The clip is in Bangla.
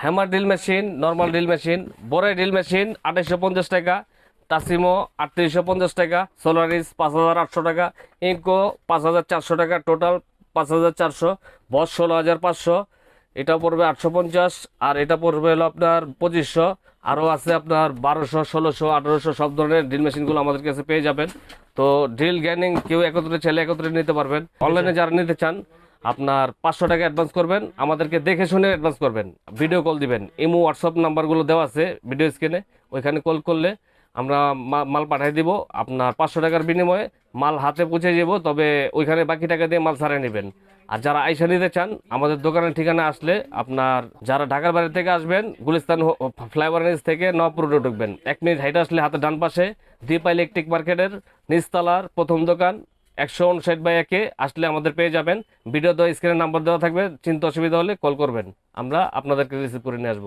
Hammer drill machine normal drill machine বড়াই ড্রিল মেশিন আঠাইশশো পঞ্চাশ টাকা তাসিমো আটত্রিশশো পঞ্চাশ টাকা সোলারিস পাঁচ হাজার আটশো টাকা ইনকো পাঁচ হাজার চারশো টাকা টোটাল পাঁচ হাজার চারশো বস ষোলো হাজার পাঁচশো এটা পড়বে আটশো পঞ্চাশ আর এটা পড়বে হলো আপনার পঁচিশশো আরও আছে আপনার বারোশো ষোলোশো আঠারোশো সব ধরনের ড্রিল মেশিনগুলো আমাদের কাছে পেয়ে যাবেন। তো ড্রিল গ্যানিং কেউ একত্রে ছেলে একত্রে নিতে পারবেন। অনলাইনে যারা নিতে চান আপনার পাঁচশো টাকা অ্যাডভান্স করবেন, আমাদেরকে দেখে শুনে অ্যাডভান্স করবেন। ভিডিও কল দিবেন। ইমো হোয়াটসঅ্যাপ নাম্বারগুলো দেওয়া আছে ভিডিও স্ক্রিনে ওইখানে কল করলে আমরা মাল পাঠিয়ে দিব। আপনার পাঁচশো টাকার বিনিময়ে মাল হাতে পৌঁছে যাব, তবে ওইখানে বাকি টাকা দিয়ে মাল ছাড়িয়ে নেবেন। আর যারা আইসা নিতে চান, আমাদের দোকানের ঠিকানা আসলে আপনার যারা ঢাকার বাইরে থেকে আসবেন, গুলিস্তান ফ্লাইওভার থেকে নবপুর রোড ঢুকবেন। এক মিনিট হাইটে আসলে হাতে ডান পাশে দীপা ইলেকট্রিক মার্কেটের নিচতলার প্রথম দোকান। একশো উনষাট বাই একে আসলে আমাদের পেয়ে যাবেন। ভিডিও দেওয়া স্ক্রিনের নাম্বার দেওয়া থাকবে, চিন্তা অসুবিধা হলে কল করবেন। আমরা আপনাদেরকে রিসিভ করে নিয়ে আসব।